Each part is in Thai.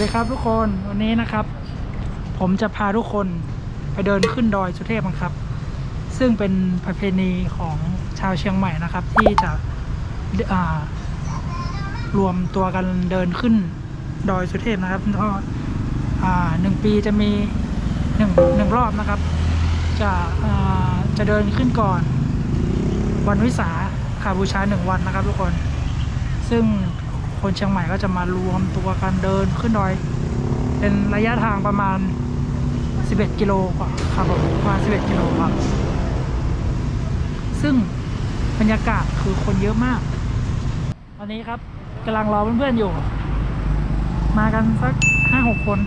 ดีครับทุกคนวันนี้นะครับ ผมจะพาทุกคนไปเดินขึ้นดอยสุเทพกันครับ ซึ่งเป็นประเพณีของชาวเชียงใหม่นะครับ ที่จะรวมตัวกันเดินขึ้นดอยสุเทพนะครับก็หนึ่งปีจะมีหนึ่งหนึ่งรอบนะครับ จะจะเดินขึ้นก่อน วันวิสาขาบูชาหนึ่งวันนะครับทุกคน ซึ่ง คนเชียงใหม่ก็จะมารวมตัวกันเดินขึ้นดอย เป็นระยะทางประมาณ 11 กิโลกว่าครับผมประมาณ 11 กิโลครับ ซึ่งบรรยากาศคือคนเยอะมากตอนนี้ครับกำลังรอเพื่อนๆอยู่ มากันสักห้าหกคน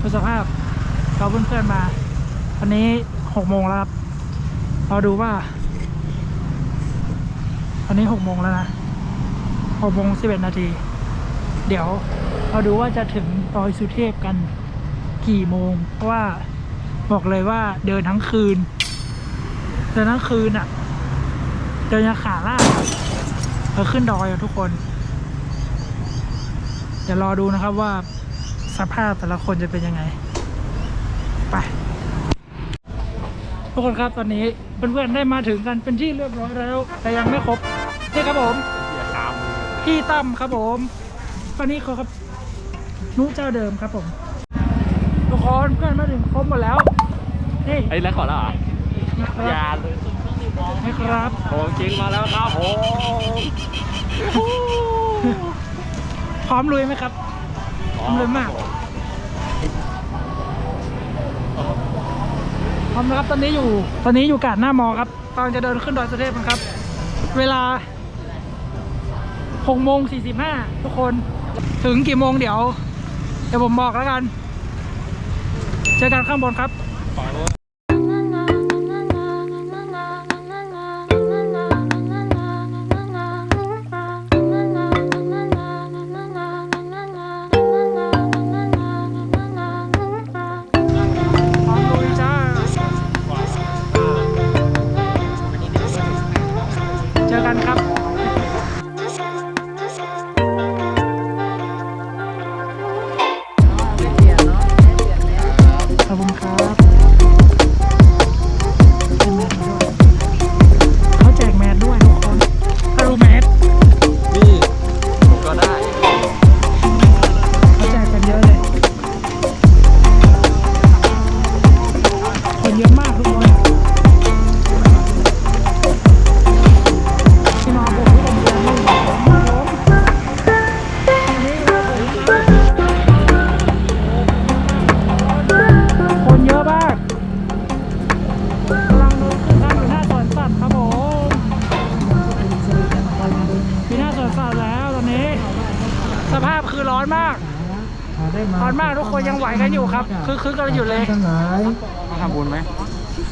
ดูสภาพเราเพื่อนๆมาตอนนี้หกโมงแล้วครับเราดูว่าตอนนี้หกโมงแล้วนะ หกโมงสิบเอ็ดนาที เดี๋ยวเราดูว่าจะถึงดอยสุเทพกันกี่โมงเพราะว่าบอกเลยว่าเดินทั้งคืน เดินทั้งคืนอะ่ะ เดินยาขาล่าเราขึ้นดอยทุกคน เดี๋ยวรอดูนะครับว่าสภาพแต่ละคนจะเป็นยังไง ไป ทุกคนครับตอนนี้เพื่อนๆได้มาถึงกันเป็นที่เรียบร้อยแล้ว แต่ยังไม่ครบนี่ครับผม พี่ตั้มครับผมตอนนี้เขาครับนุเจ้าเดิมครับผมทุกคนเพื่อนมาถึงครบหมดแล้วนี่ไอ้ยแล้วขอแล้วเหรอนะคอย่ารับเลยนะครับโอ้จริงมาแล้วครับผมพร้อมลุยไหมครับพร้อมเลยมากพร้อมนะครับตอนนี้อยู่ตอนนี้อยู่กาดหน้ามอครับกำลังจะเดินขึ้นดอยสุเทพกันครับ เวลา หกโมงสี่สิบห้าทุกคนถึงกี่โมงเดี๋ยว เดี๋ยวผมบอกแล้วกัน เจอกันข้างบนครับ สภาพคือร้อนมาก ร้อนมากทุกคนยังไหวกันอยู่ครับ คือคือกันอยู่เลยทั้งหลายมาทำบุญไหม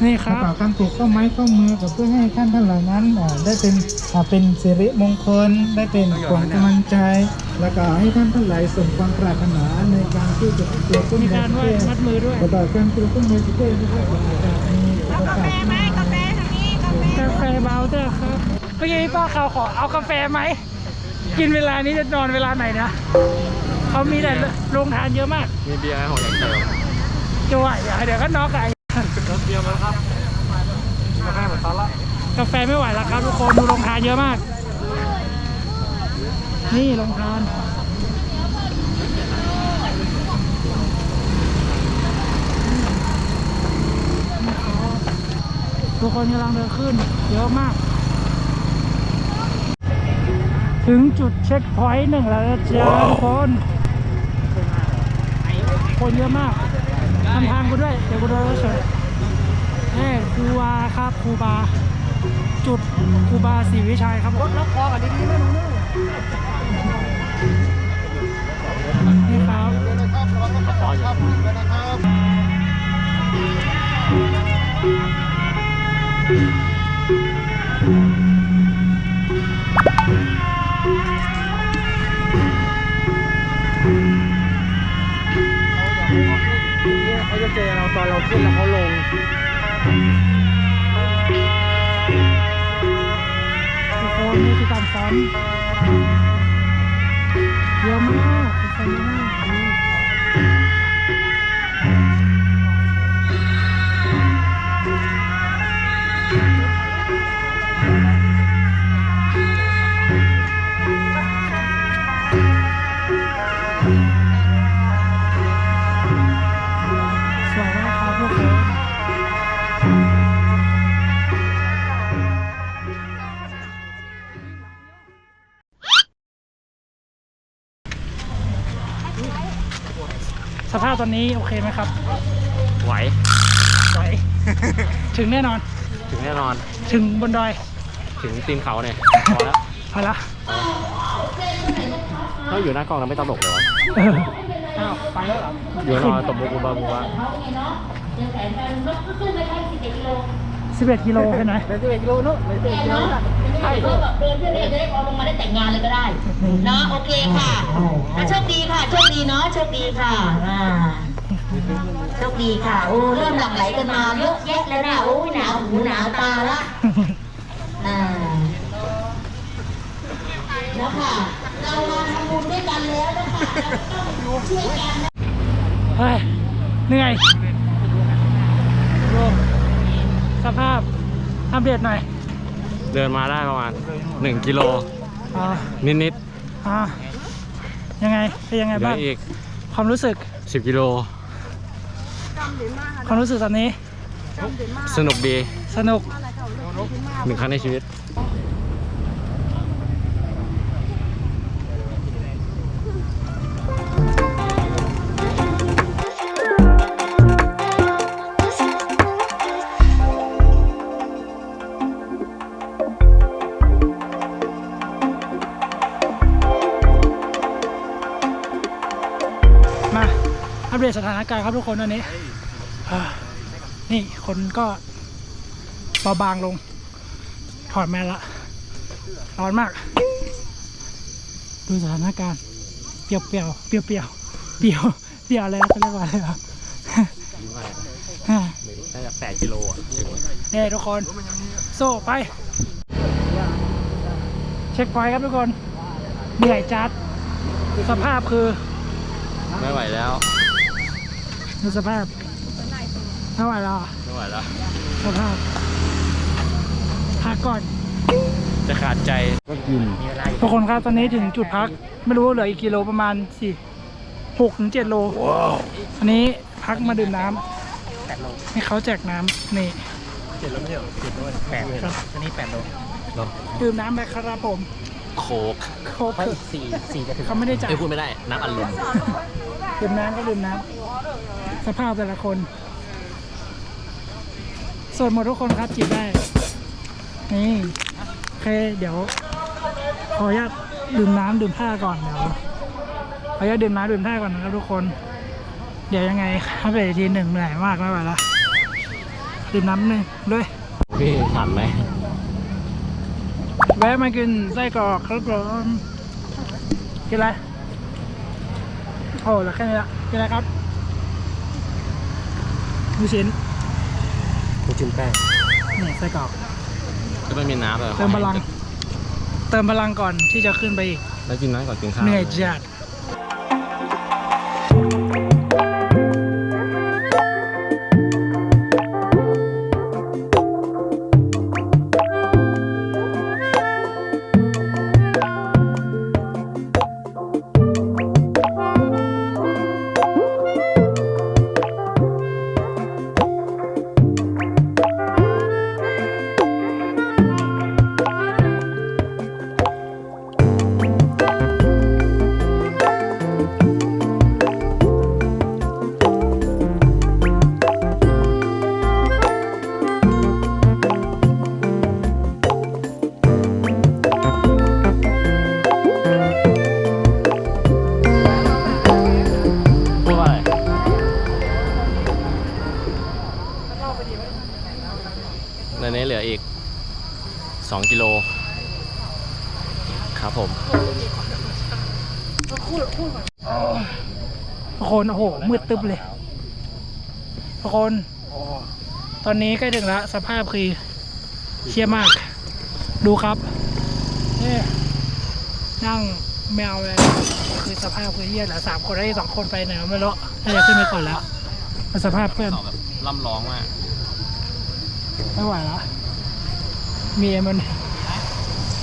นี่คกระรับเป๋าการปลูกข้าไม้ข้ามือกับเพื่อให้ท่านทั้งหลายนั้นอ่าได้เป็นอ่าเป็นสิริมงคลได้เป็นขวัญกำลังใจ แล้วก็ให้ท่านทั้งหลายสมความปรารถนาในการที่จะเกิดขึ้นมีในการประไหว้เทศมัดมือด้วยกระเป๋าการปลูกข้าไม้ประเทศนะครับอาจจะมีโอกาสมากกาแฟเบาด้วยครับเมื่อกี้พี่ป้าเขาขอเอากาแฟไหม กินเวลานี้จะนอนเวลาไหนนะเขามีแต่โรงทานเยอะมาก มีเบียร์ของอย่างเดิมจะไหวเหรอเดี๋ยวก็น็อกไอ้รถเบียร์มาแล้วครับกาแฟเหมือนตอนละกาแฟไม่ไหวแล้วครับทุกคนดูโรงทานเยอะมาก นี่โรงทานทุกคนกำลังเดินขึ้น เยอะมาก ถึงจุดเช็คพอยต์หนึ่งแล้วนะจ๊ะทุกคน คนเยอะมากทำทางกูด้วย เดี๋ยวกูเดินเฉยเอ้ครูบาครับครูบา จุดครูบาศรีวิชัยครับผมล็อกคอกันดีๆนะหนูนี่ครับขออ ขึ้นแล้วเขาลงทุกคนนี่คือการซ้อมาพตอนนี้โอเคไหมครับ ไหว ไหว ถึงแน่นอน ถึงแน่นอน ถึงบนดอย ถึงตีนเขาเนี่ย พอแล้วพอละถ้าอยู่หน้ากล้องเราไม่ตลกเลยวะเอออ้าวไปแล้วเหรออยู่นอนตบมุกบุบาบุบาสิบเอ็ดกิโลใช่ไหมเนาะใช่ก็ แบบเดินเพื่อนเองจะได้พอลงมาได้แต่งงานเลยก็ได้เนาะโอเคค่ะอะโชคดีค่ะโชคดีเนาะโชคดีค่ะอ่าโชคดีค่ะโอ้เริ่มหลั่งไหลกันมาเยอะแยะแล้วนะโอ้ยหนาวหูหนาวตาละอ่าแล้วค่ะเรามาทำบุญด้วยกันแล้วนะคะเราต้องช่วยกันนะเฮ้ยเหนื่อยดูสภาพอัปเดตหน่อย เดินมาได้ประมาณ 1 กิโลอ่านิดอ่ายังไงเป็นยังไงๆเหลืบ้าองอีก ความรู้สึก10 กิโล ความรู้สึกตอนนี้ สนุกดี สนุกหนึ่งครั้งในชีวิตาการณ์ครับทุกคนวันนี้นี่คนก็เบาบางลง ถอดแมสละร้อนมาก ดูสถานการณ์เปรียวเปรียวเปรียวเปรียวเปรียวเปียวอะไรนะเขาเรียกว่าอะไรวะอ่าน่าจะ8กิโลอะถึงนี่ทุกคน โซ่ไป เช็คพอยครับทุกคน เหนื่อยจัด สภาพคือ ไม่ไหวแล้ว ดูสภาพเท่าไหร่แล้วอะไม่ไหวแล้ว สภาพพักก่อน จะขาดใจ ก็กิน ทุกคนครับตอนนี้ถึงจุดพัก ไม่รู้ว่าเหลืออีกกิโลประมาณสี่หกถึงเจ็ดโลอันนี้พักมาดื่มน้ำให้เขาแจกน้ำนี่เจ็ดแล้วไม่ใช่เจ็ดด้วยแปดครับอันนี้แปดโลดื่มน้ำไปครับผม โคกโคกสี่สี่จะถึงเขาไม่ได้จ่ายเอ้ยพูดไม่ได้ น้ำอัดลมดื่มน้ำก็ดื่มน้ำ สภาพแต่ละคนโสดหมดทุกคนครับจีบได้ นี่โอเคเดี๋ยว ขออนุญาตดื่มน้ำดื่มผ้าก่อนเดี๋ยวขออนุญาตดื่มน้ำดื่มผ้าก่อนนะครับทุกคน เดี๋ยวยังไงครับเดี๋ยวอีกทีหนึ่งเหนื่อยมากไม่ไหวละดื่มน้ำหนึ่งด้วยพี่ทันไหมแวะมากินไส้กรอกครับผมกินอะไรโอ้แล้วแค่นี้ละกินอะไรครับ ลูกชิ้นกูจิ้มแป้งนี่ไส้กรอกแล้วไม่มีน้ำเลยเติมพลัง เติมพลังก่อนที่จะขึ้นไปอีก แล้วกินน้ำก่อนกินข้าวเหนื่อยจัด อนนี้ใกล้ถึงแล้วสภาพคือเชี่ยมาก ดูครับนี่นั่งแมวเลยคือสภาพคือเฮี้ยเหลือสามคนได้วอีกสองคนไปไหนวะไม่รู้น่าจะขึ้นไปก่อนแล้วมันสภาพเพื่อนแบบล่ำร้องมากไม่ไหวแล้วมีมัน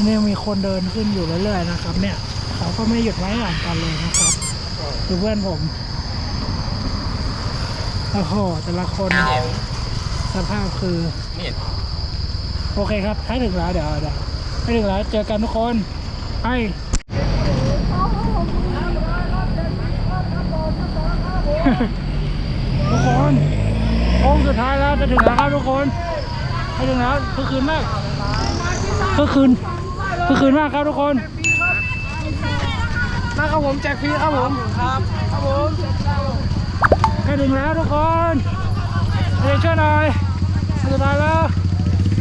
นี่มีคนเดินขึ้นอยู่เรื่อยๆนะครับ เนี่ยเขาก็ไม่หยุดไว้หลังกันเลยนะครับคือเพื่อนผมโอ้โหแต่ละคน สภาพคือไม่เห็นโอเคครับถ้าถึงแล้วเดี๋ยวเดี๋ยวถ้าถึงแล้วเจอกันทุกคนไปโค้งสุดท้ายแล้วจะถึงแล้วครับทุกคนจะถึงแล้วคือคืนมากคือคืนคือคืนมากครับทุกคนนะครับผมแจกฟรีครับผมครับครับผมใกล้ถึงแล้วทุกคนเดี๋ยวช่วยหน่อย สุดท้ายแล้ว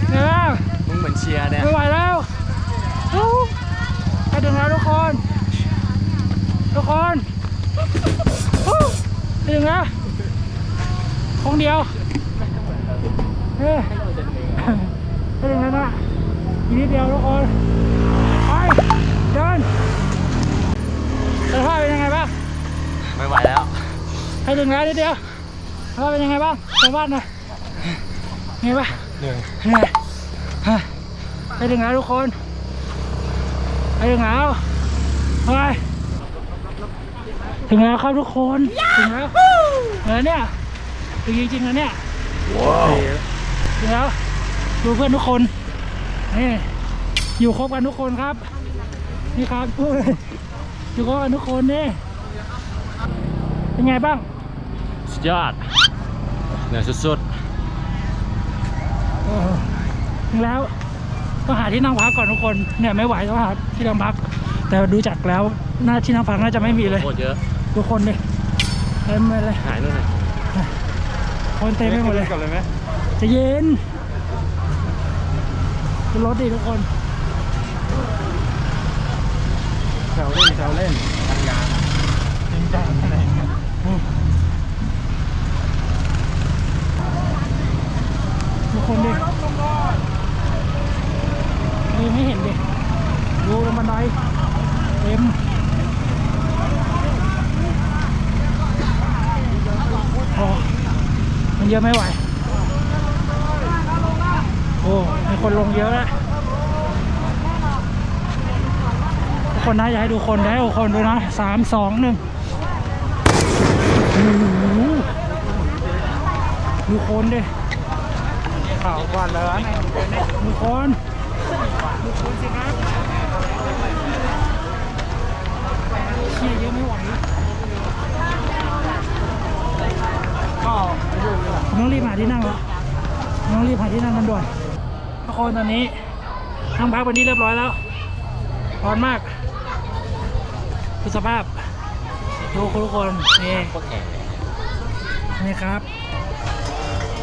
เหนื่อยแล้วมึงเหมือนเชียร์เนี่ยไม่ไหวแล้วอู้ใกล้ถึงแล้วทุกคน ทุกคนอู้ใกล้ถึงแล้วคงเดียวเฮ้ยใกล้ถึงแล้วนะอีกนิดเดียวทุกคนไปเดินสภาพเป็นยังไงบ้างไม่ไหวแล้วใกล้ถึงแล้วนิดเดียวสภาพเป็นยังไงบ้างสัมภาษณ์หน่อย ไงบ้างเหนื่อยเหนื่อยเฮ้ยไปถึงแล้วทุกคนไปถึงแล้วเฮ้ยถึงแล้วครับทุกคนถึงแล้วเหนือเนี่ยถึงจริงๆแล้วเนี่ยถึงแล้วดูเพื่อนทุกคนนี่อยู่ครบกันทุกคนครับ นี่ครับอยู่ครบกันทุกคนนี่เป็นไงบ้างสุดยอดเหนื่อยสุดเออ ถึงแล้วต้องหาที่นั่งพักก่อนทุกคนเนี่ยไม่ไหวต้องหาที่นั่งพัก แต่ดูจากแล้วหน้าที่นั่งพักน่าจะไม่มีเลยๆโคตรเยอะทุกคนดิเต็มไปเลยหายนู่นเลยคนเต็มไปหมดเลยกลับเลยไหมจะเย็นขึ้นรถดิทุกคนแซวเล่นแซวเล่นทำงานจริงจังอะไรอย่างเงี้ย ทุก คนดินี่ไม่เห็นดิดูลงบันไดเต็มโอ้มันเยอะไม่ไหว โอ้มีคนลงเยอะแล้วคนนะอย่าให้ดูคนได้ดูคนด้วยนะสามสองหนึ่งดูคนดิ ข่าววันแล้วนะดูคนดูคนสิครับเชียเยอะไม่ไหวก็ไปดูเลยผมต้องรีบหาที่นั่งแล้วผมต้องรีบหาที่นั่งกันด่วนทุกคนตอนนี้นั่งพักวันนี้เรียบร้อยแล้วร้อนมากดูสภาพดูทุกคนนี่นี่ครับ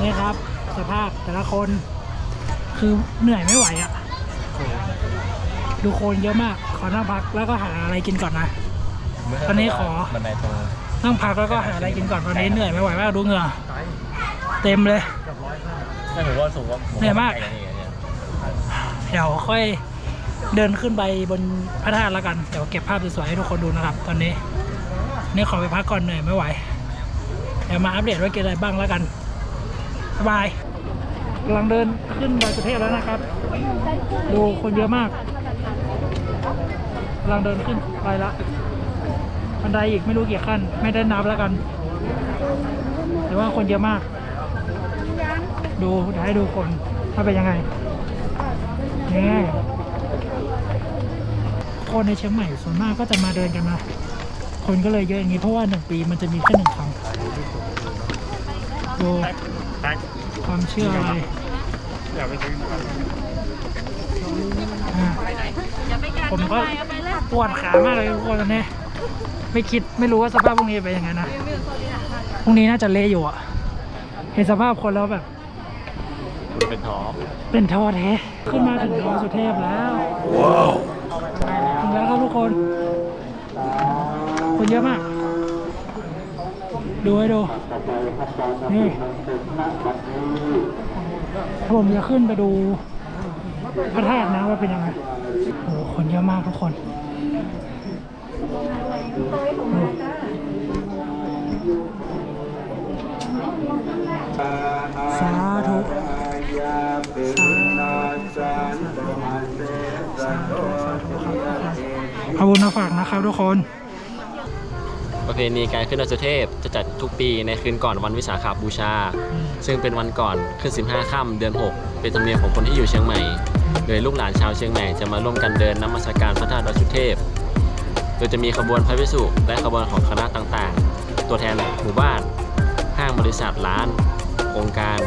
นี่ครับ สภาพแต่ละคน คือเหนื่อยไม่ไหวอะ่ะ ดูคนเยอะมาก ขอนั่งพักแล้วก็หาอะไรกินก่อนนะ ตอนนี้ขอ บันไดตรงนั่งพักแล้วก็หาอะไรกินก่อนตอนนี้เหนื่อยไม่ไหวมากดูเหงื่อเต็มเลยไม่ผมว่าสูงว่าเหนื่อยมาก เดี๋ยวค่อยเดินขึ้นไปบนพระธาตุแล้วกัน เดี๋ยวเก็บภาพสวยๆให้ทุกคนดูนะครับ ตอนนี้ นี่ขอไปพักก่อนเหนื่อยไม่ไหว เดี๋ยวมาอัปเดตว่ากินอะไรบ้างแล้วกัน บายบายกำลังเดินขึ้นดอยสุเทพแล้วนะครับ ดูคนเยอะมากกำลังเดินขึ้นไปละบันไดอีกไม่รู้กี่ขั้น ไม่ได้นับแล้วกัน แต่ว่าคนเยอะมาก ดูเดี๋ยวให้ดูคนว่าเป็นยังไงนี่คนในเชียงใหม่ส่วนมากก็จะมาเดินกันมาคนก็เลยเยอะอย่างนี้เพราะว่าหนึ่งปีมันจะมีแค่หนึ่งครั้งดู ความเชื่ออะไรอย่าไปซื้ออ่าผมก็ปวดขามากเลยทุกคนตอนนี้ไม่คิดไม่รู้ว่าสภาพพรุ่งนี้จะเป็นยังไงนะพรุ่งนี้น่าจะเละอยู่อะเห็นสภาพคนแล้วแบบคุณเป็นท้อเป็นท่อแท้ขึ้นมาถึงดอยสุเทพแล้วถึงแล้วครับทุกคน คนเยอะมาก ดูให้ดูนี่ผมจะขึ้นไปดูพระธาตุนะว่าเป็นยังไงโอ้โหคนเยอะมากทุกคนสาธุขอบคุณมาฝากนะครับทุกคนประ เพณีการขึ้นดอยสุเทพจะจัดทุกปีในคืนก่อนวันวิสาขบูชา ซึ่งเป็นวันก่อนขึ้น 15 ค่ำเดือน 6 เป็นธรรมเนียมของคนที่อยู่เชียงใหม่ โดยลูกหลานชาวเชียงใหม่จะมาร่วมกันเดินนมัสการพระธาตุดอยสุเทพ โดยจะมีขบวนพระพิสุและขบวนของคณะต่างๆ ตัวแทนหมู่บ้าน ห้างบริษัทร้าน องค์องค์การ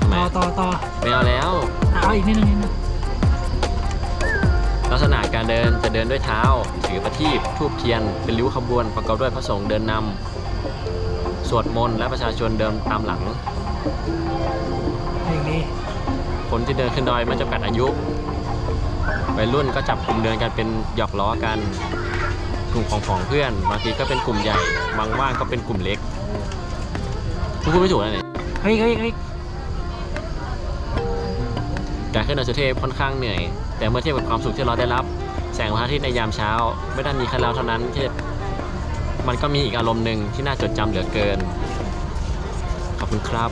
ทำไมต่อต่อต่อไม่เอาแล้ว เอาอีกนิดนึงนิดนึง ลักษณะการเดินจะเดินด้วยเท้า ถือประทีปทูบเทียน เป็นริ้วขบวนประกอบด้วยพระสงฆ์เดินนำสวดมนต์และประชาชนเดินตามหลังอย่างนี้คนที่เดินขึ้นดอยไม่จำกัดอายุวัยรุ่นก็จับกลุ่มเดินกันเป็นหยอกล้อกันกลุ่มของของเพื่อน บางทีก็เป็นกลุ่มใหญ่ บางว่างก็เป็นกลุ่มเล็กพูดไม่ถูกนะเนี่ยเฮ้ยเฮ้ยเฮ้ย การขึ้นดอยสุเทพค่อนข้างเหนื่อย แต่เมื่อเทียบกับความสุขที่เราได้รับ แสงพระอาทิตย์ในยามเช้า ไม่ได้มีแค่เราเท่านั้นที่มันก็มีอีกอารมณ์หนึ่งที่น่าจดจำเหลือเกิน ขอบคุณครับ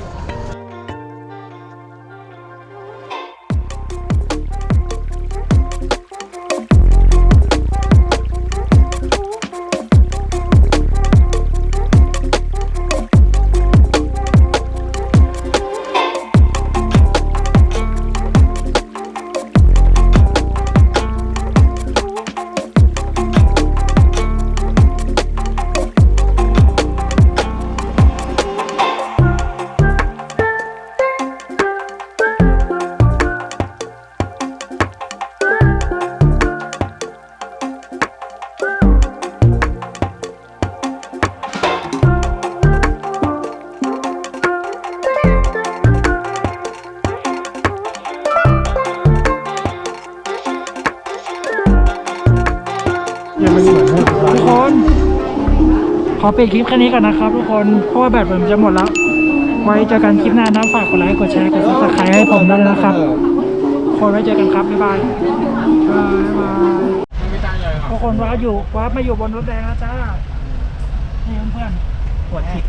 ปิดคลิปแค่นี้ก่อนนะครับ ทุกคน เพราะว่าแบตผมจะหมดแล้ว ไว้เจอกันคลิปหน้านะฝากกดไลค์ กดแชร์ กดซับสไครต์ให้ผมด้วยนะครับ คนไว้เจอกันครับ บ๊ายบาย บ๊ายบายทุกคนว้าอยู่ว้ามาอยู่บนรถแดงแล้วจ้า นี่เพื่อนปวดขิด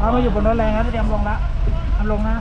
ว้ามาอยู่บนรถแรงแล้วเตรียมลงละเอาลงนะ